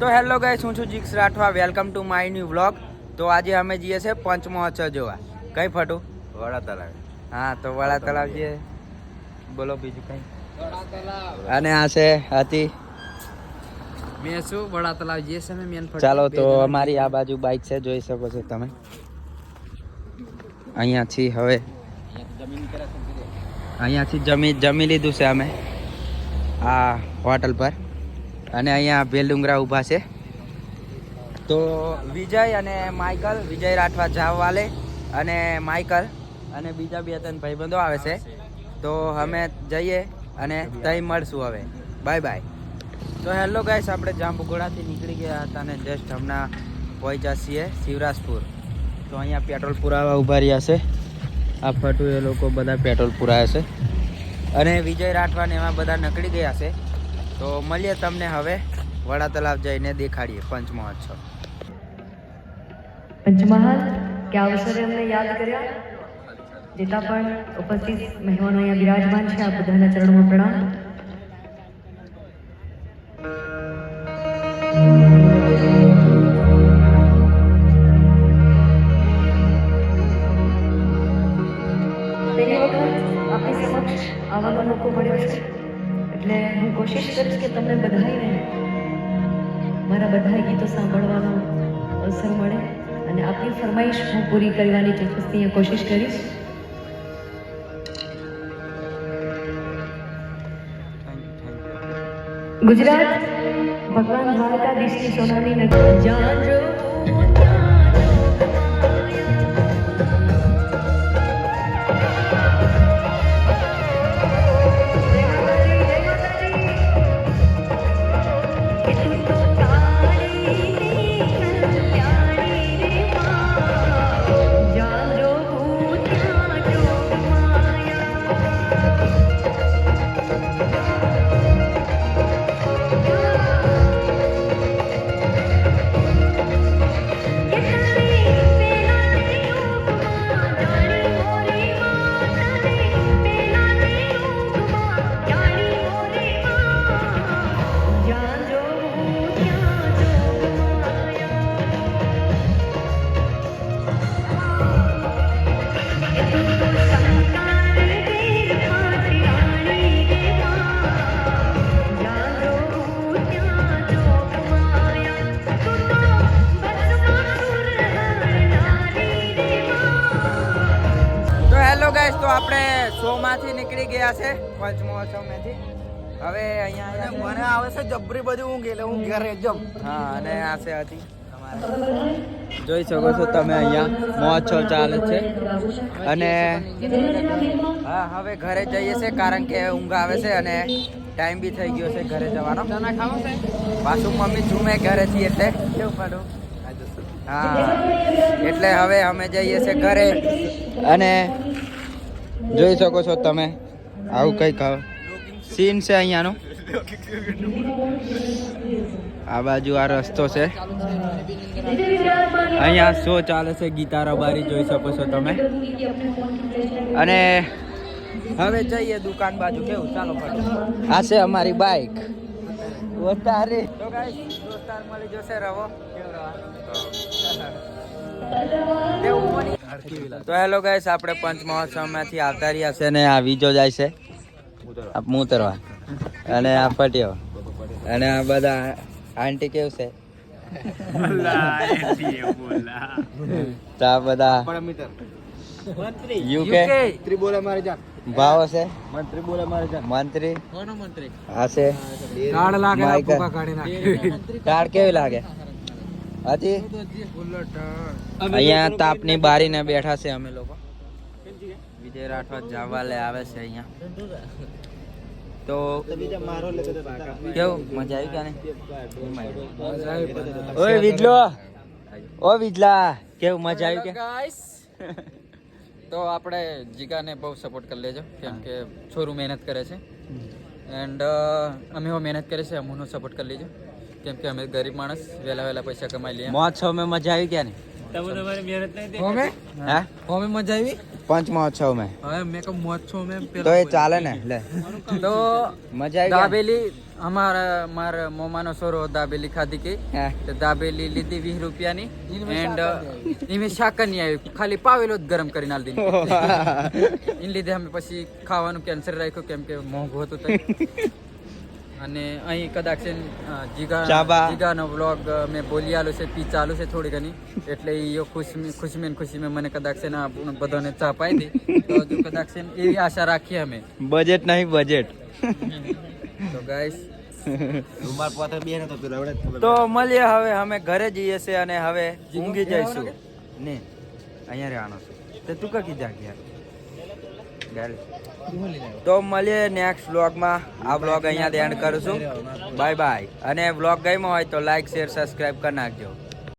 તો hello guys હું છું Jiks Rathwa. Welcome to my new vlog. તો આજે અમે જઈએ છે પંચમહોત્સવ જોવા. કઈ ફટું? વડા તળાવ હા તો વડા તળાવ જઈએ. બોલો બીજું કઈ? અને આ છે હતી મેં શું? વડા તળાવ જઈએ છે ને મેન ચાલો તો અમારી આ બાજુ બાઇક છે જોઈ શકો છો તમે. અહીંયાથી હવે. અહીંયાથી જમી જમી લીધું છે અમે. આ હોટલ પર. અને અહીંયા ભેલડુંગરા ઊભા છે. તો વિજય અને માઇકલ, વિજય રાઠવા જાવવાલે અને માઇકલ અને બીજા બે ત્રણ ભાઈબંધો આવે છે. તો અમે જઈએ અને ત્યાં મળશું હવે. Bye bye. તો હેલો ગાઈસ, આપણે જાંબુઘોડાથી નીકળી ગયા હતા અને જસ્ટ હમણાં પહોંચ્યા છીએ શિવરાજપુર. તો અહીંયા પેટ્રોલ પુરાવા ઊભા રહ્યા છે. આ ફટું એ લોકો બધા પેટ્રોલ પુરાવે છે. અને વિજય રાઠવા ને એમાં બધા નીકળી ગયા છે. તો મળીએ તમને હવે વડા તલાવ જઈને દેખાડીએ પંચમહોત્સવ પંચમહાલ, કે આ અવસરે અમને યાદ કર્યા? જેટલા પણ ઉપસ્થિત મહેમાનો અહીંયા બિરાજમાન છે, આ બધાના ચરણોમાં પ્રણામ. આવવાનો મોકો મળ્યો છે. એટલે હું કોશિશ કરીશ કે તમને બધાને મારા બધા ગીતો સાંભળવાનો અવસર મળે અને આપની ફરમાઈશ હું પૂરી કરવાની ચોક્કસથી કોશિશ કરીશ. ગુજરાત ભગવાન દ્વારકાધીશની સોનાની નગરી. જાન શો માંથી નીકળી ગયા છે. પંચમહોત્સવમાંથી હવે અહીંયા મને આવે છે જબરી બધી ઊંઘ એટલે હું ઘરે જમ હા અને આ છે હતી. જોઈ શકો છો તમે અહીંયા મહોત્સવ ચાલે છે. અને હા હવે ઘરે જઈએ છે કારણ કે ઊંઘ આવે છે અને ટાઈમ બી થઈ ગયો છે ઘરે જવાનો. પાછું મમ્મી ઝૂમે ઘરેથી એટલે. કેવું પડું? હા એટલે હવે અમે જઈએ છે ઘરે. અને જોઈ શકો છો તમે. આવું કંઈક સીન છે અહીંયાનો. આ બાજુ આ રસ્તો છે. અહીંયા શો ચાલે છે ગીતા રબારી જોઈ શકો છો તમે. અને હવે જઈએ દુકાન બાજુ. કેવું? ચાલો. આ છે અમારી બાઈક. વધારે. દોસ્તાર મળી જશે, રવો. તો હેલો ગાઈસ આપણે પંચ મહોત્સવમાંથી આવતા રહ્યા છે ને આ વિજો જાય છે. મૂતરવા. અને આ પટ્યો અને આ બધા આંટી કેવું છે? તો આ બધા યુકે? ત્રિબોલા બોલે મારે જાન ભાવો છે? મંત્રી? બોલે મારે મંત્રી કોનો મંત્રી હશે છે કાળ લાગે માઈક. કાઢી નાખે. કેવી લાગે? હતી અહીંયા તાપની બારીને બેઠા છે અમે લોકો. વિજય રાઠવા જાવાલે આવે છે અહીંયા. તો કેવું? મજા આવી કે નહીં ઓય વિજલો ઓ વિજલા! કેવું? મજા આવી કે તો આપણે જીગાને બહુ સપોર્ટ કરી લેજો કેમ કે છોરું મહેનત કરે છે. એન્ડ અમે મહેનત કરે છે અમુનો સપોર્ટ કરી લેજો. કેમ કે અમે ગરીબ માણસ વહેલા વહેલા પૈસા કમાઈ લઈએ. મોજ છ માં મજા આવી ક્યાં ને મજા આવી? પંચ મહોત્સવ મેં. હવે મેં કહું મહોત્સવ મેં તો એ ચાલે ને લે. તો મજા આવી દાબેલી અમારા મારા મોમાનો સોરો દાબેલી ખાધી કે? દાબેલી લીધી વીસ રૂપિયાની એન્ડ એમે શાકર નહીં આવ્યું. ખાલી પાવેલો જ ગરમ કરીને આલી દીધી. એને લીધે અમે પછી ખાવાનું કેન્સલ રાખ્યું કેમ કે મોંઘું હતું અને અહીં કદાચ છે જીગા જીગાનો બ્લોગ મેં બોલી આલું છે પી ચાલુ છે થોડી ઘણી. એટલે એ ખુશમી ખુશમી ને ખુશી મને કદાચ છે ને બધાને ચા પાઈ દી. તો જો કદાચ છે એવી આશા રાખીએ અમે. બજેટ નહીં બજેટ. તો ગાઈસ. તો મળીએ હવે અમે ઘરે જઈએ છે અને હવે ઊંઘી જઈશું. ને અહીંયા રહેવાનો છે. તો તું કકી જાગ્યા તો મળીએ નેક્સ્ટ વ્લોગમાં આ વ્લોગ અહીંયા એન્ડ કરું છું. બાય બાય અને વ્લોગ ગમ્યો હોય તો લાઈક શેર સબસ્ક્રાઈબ કરી નાખજો.